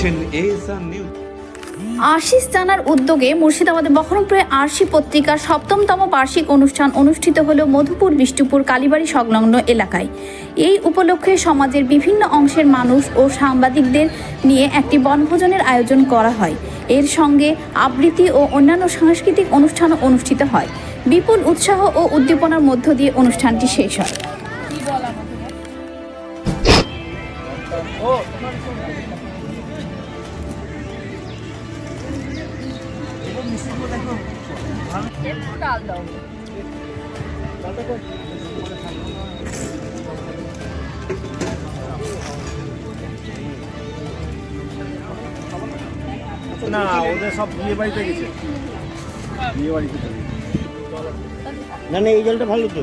দেখছেন ASR news Ashis জানার উদ্যোগে মুর্শিদাবাদে বহরমপুরে আরশি পত্রিকার সপ্তমতম বার্ষিক অনুষ্ঠান অনুষ্ঠিত হল মধুপুর বিষ্ণুপুর কালীবাড়ি সংলগ্ন এলাকায়। এই উপলক্ষে সমাজের বিভিন্ন অংশের মানুষ ও সাংবাদিকদের নিয়ে একটি বনভোজনের আয়োজন করা হয়। এর সঙ্গে আবৃত্তি ও অন্যান্য সাংস্কৃতিক অনুষ্ঠানও অনুষ্ঠিত হয়। বিপুল উৎসাহ ও উদ্দীপনার মধ্য দিয়ে অনুষ্ঠানটি শেষ হয়। না ওদের সব বিয়ে বাড়িতে গেছে। বিয়ে বাড়িতে না না এই জলটা ভালো তো।